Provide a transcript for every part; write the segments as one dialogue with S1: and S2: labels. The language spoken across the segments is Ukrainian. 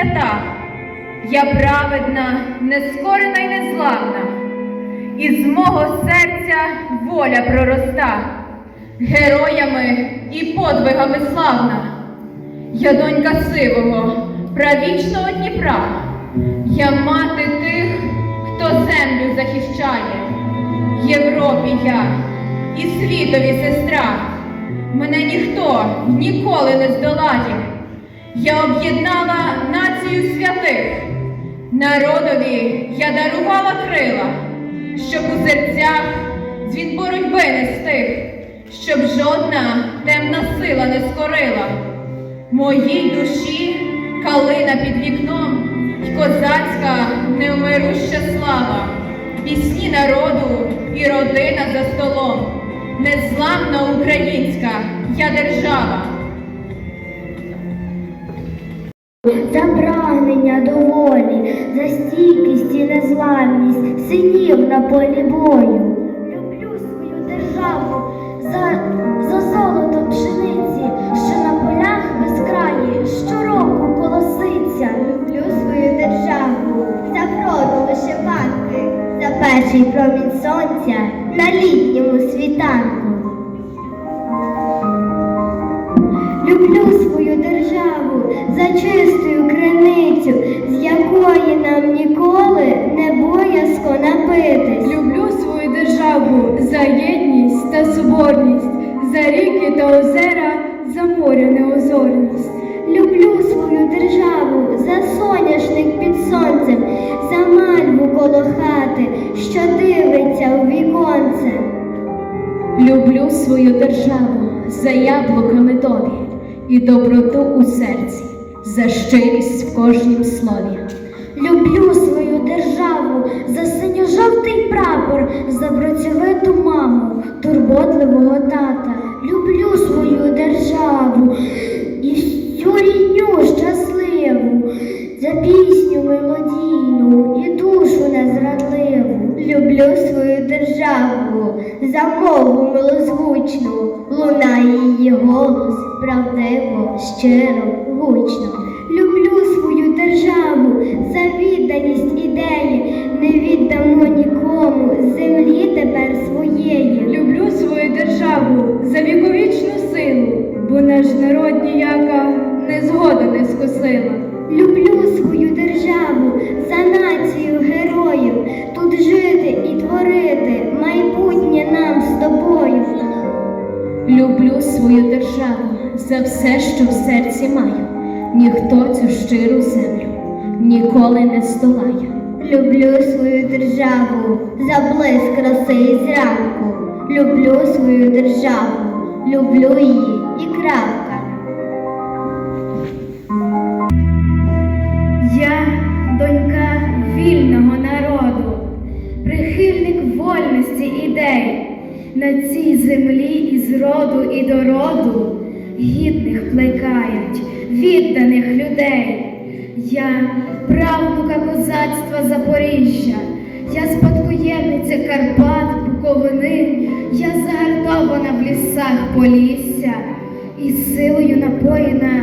S1: свята, я праведна, нескорена й незламна, із мого серця воля пророста, героями і подвигами славна. Я донька сивого, правічного Дніпра, я мати тих, хто землю захищає. Європі я і світові сестра. Мене ніхто ніколи не здолає. Я об'єднала націю святих, народові я дарувала крила, щоб у серцях дзвін боротьби не стих, щоб жодна темна сила не скорила. Моїй душі калина під вікном й козацька невмируща слава, пісні народу і родина за столом, незламна українська я держава.
S2: За прагнення до волі, за стійкість і незламність синів на полі бою. Люблю свою державу за, за золото пшениці, що на полях безкраї щороку колоситься. Люблю свою державу за вроду вишиванки, за перший промінь сонця на літньому світанку. Чистою криницю, з якої нам ніколи не боязко напитись.
S3: Люблю свою державу за єдність та соборність, за ріки та озера, за моря неозорність.
S2: Люблю свою державу за соняшник під сонцем, за мальву коло хати, що дивиться у віконце.
S3: Люблю свою державу за яблука медові і доброту у серці, за щирість в кожнім слові.
S2: Люблю свою державу за синьо-жовтий прапор, за працьовиту маму, турботливого тата. Люблю свою державу і всю рідню щасливу, за пісню мелодійну і душу незрадливу. Люблю свою державу за мову милозвучну, лунає її голос правдиво, щиро, гучно. Люблю свою державу за відданість ідеї, не віддамо нікому землі тепер
S3: Ніхто цю щиру землю ніколи не здолає.
S2: Люблю свою державу за блиск краси і зранку. Люблю свою державу, люблю її і крапка.
S3: Я донька вільного народу, прихильник вольності ідей. На цій землі із роду і до роду гідних плекають, відданих людей. Я правнука козацтва Запоріжжя, я спадкоємниця Карпат, Буковини, я загартована в лісах Полісся і силою напоєна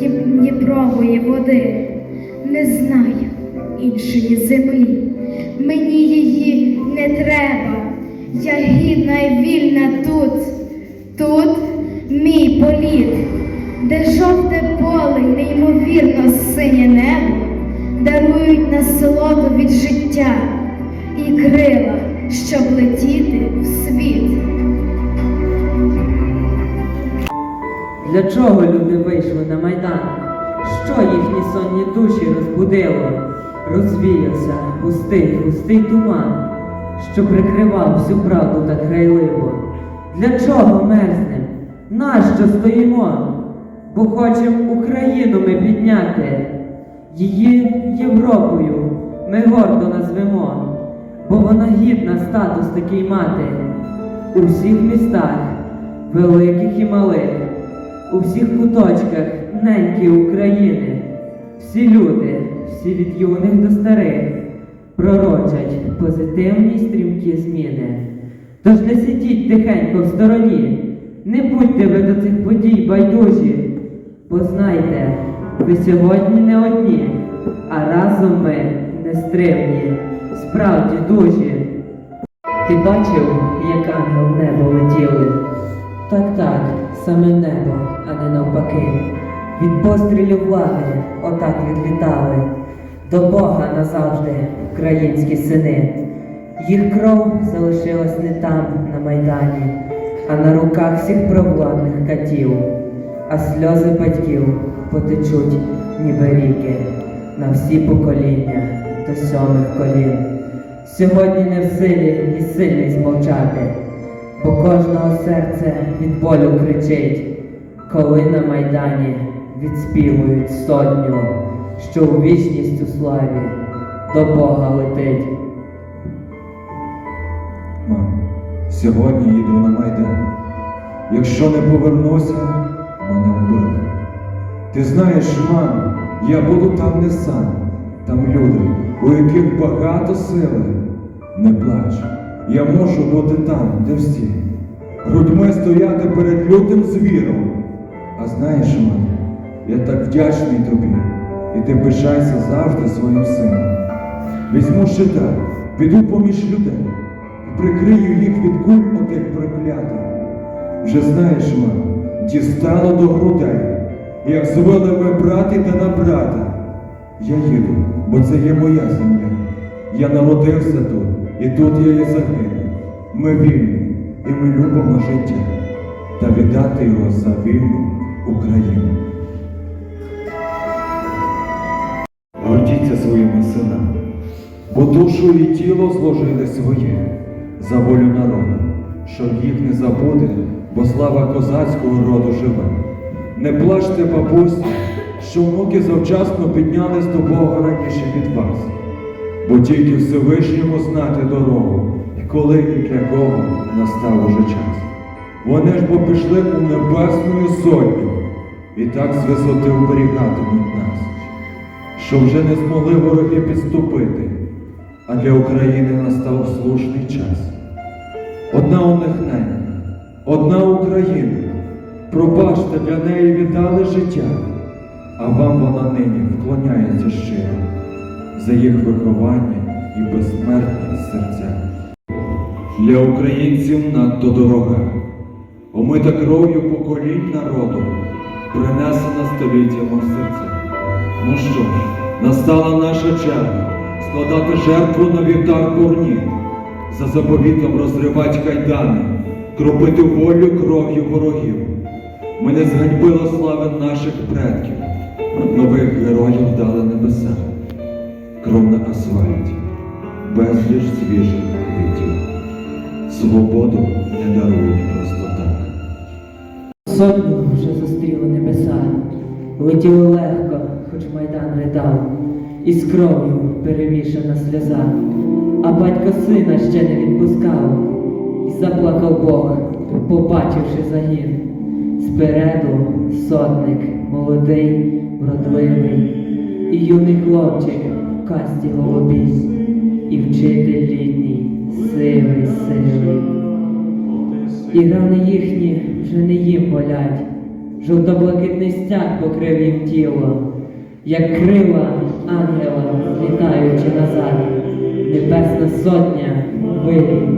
S3: Дніпрової води. Не знаю іншої землі, мені її не треба. Я гідна і вільна тут, тут мій політ, де жовте поле, неймовірно синє небо дарують насолоду від життя і крила, щоб летіти в світ.
S4: Для чого люди вийшли на майдан? Що їхні сонні душі розбудило? Розвіявся густий, густий туман, що прикривав всю правду так грайливо. Для чого мерзнем? Нащо стоїмо? Бо хочем Україну ми підняти, її Європою ми гордо назвемо, бо вона гідна статус такий мати. У всіх містах, великих і малих у всіх куточках неньки України, всі люди, всі від юних до старих, пророчать позитивні стрімкі зміни. Тож не сидіть тихенько в стороні, не будьте ви до цих подій байдужі, бо знайте, ви сьогодні не одні, а разом ми нестримні, справді дужі. Ти бачив, як ангел в небо летіли? Так, так, саме небо, а не навпаки. Від пострілів влади отак відлітали. До Бога назавжди, українські сини. Їх кров залишилась не там, на майдані, а на руках всіх провладних катів, а сльози батьків потечуть, ніби ріки, на всі покоління до сьомих колін. Сьогодні не в силі і сильний змовчати, бо кожного серце від болю кричить, коли на майдані відспівують сотню, що у вічність у славі до Бога летить.
S5: Сьогодні їду на Майдан. Якщо не повернуся, мене вбили. Ти знаєш, мам, я буду там не сам. Там люди, у яких багато сили. Не плач, я можу бути там, де всі. Грудьми стояти перед лютим звіром. А знаєш, мам, я так вдячний тобі, і ти пишайся завжди своїм сином. Візьму щита, піду поміж людей прикрию їх від куль отих проклятих. Вже знаєш, мам, дістало до грудей, як звели ми брати та на брата. Я їду, бо це є моя земля. Я народився тут, і тут я і загину. Ми вільні, і ми любимо життя та віддати його за вільну Україну. Гордіться своїми синами, бо душу і тіло зложили своє за волю народу, щоб їх не забути, бо слава козацького роду живе. Не плачте, бабусі, що внуки завчасно піднялись до Бога раніше від вас, бо тільки Всевишньому знати дорогу, і коли і для кого настав уже час. Вони ж бо пішли у небесну сотню, і так з висоти оберігатимуть нас що вже не змогли вороги підступити, а для України настав слушний час. Одна у них ненька, одна Україна. Пробачте, для неї віддали життя, а вам вона нині вклоняється щиро за їх виховання і безсмертні серця. Для українців надто дорога, омита кров'ю поколінь народу, принесена століттями серця. Ну що ж, настала наша черга складати жертву на вівтар бурні, за заповітом розривать кайдани, кропити волю кров'ю ворогів. Ми не зганьбили слави наших предків, нових героїв дали небеса, кров на асфальті, безліч свіжих квітів. Свободу не дарують просто так.
S4: Сотню вже зустріли небеса, летіли легко, хоч майдан ридав, і з кров'ю перемішана сльоза, а батько сина ще не відпускав, заплакав Бог, побачивши загін. Спереду сотник, молодий, вродливий, і юний хлопчик в касті голубій, і вчитель літній, сивий, сивий. І рани їхні вже не їм болять, жовто-блакитний стяг покрив їм тіло, як крила ангела, літаючи назад, небесна сотня вирій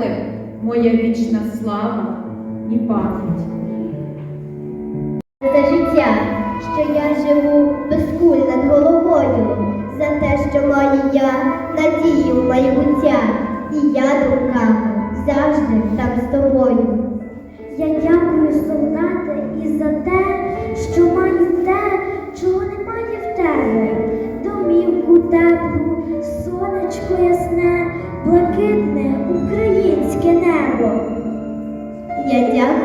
S1: полеглим моя вічна слава і пам'ять.
S2: За життя, що я живу без куль над головою, за те, що маю я надію майбуття, і я думками завжди там з тобою. Я дякую, солдати, і за те, що маю те, чого немає в тебе. Домівку теплу,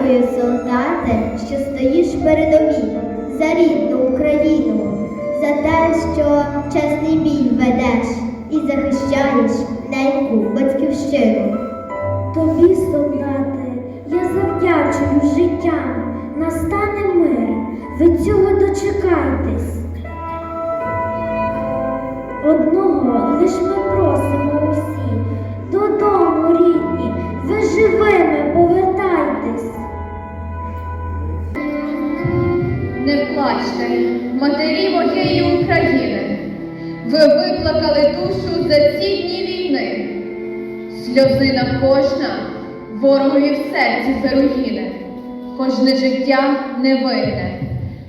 S2: дякую, солдате, що стоїш передові за рідну Україну, за те, що чесний бій ведеш і захищаєш неньку батьківщину. Тобі, солдати, я завдячую життям, настане мир, ви цього дочекайтесь. Одного лиш ми просимо усі, додому, рідні, ви живими повертайтесь.
S1: Плачте, матері моєї України. Ви виплакали душу за ці дні війни. Сльозина кожна ворогові в серці заруїне, кожне життя невинне,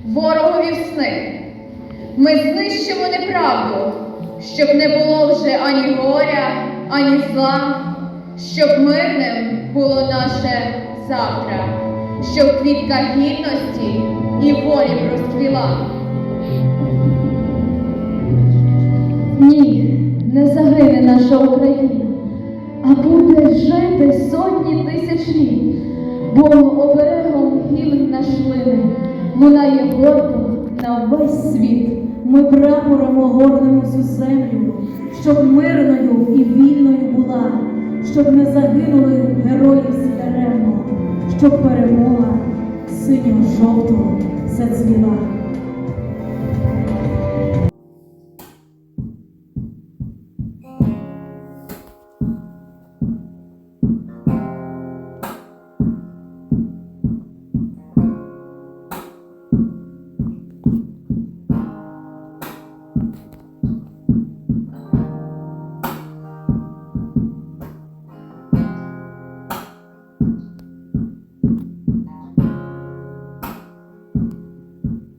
S1: ворогові в сни. Ми знищимо неправду, щоб не було вже ані горя, ані зла, щоб мирним було наше завтра, щоб квітка гідності і волі розквіла.
S3: Ні, не загине наша Україна, а буде жити сотні тисяч літ, бо оберегом гімн наш лине, лунає гордо на весь світ.
S6: Ми прапором огорнемо цю землю, щоб мирною і вільною була, щоб не загинули герої всі даремно, щоб перемога синьо-жовтого зацвіла.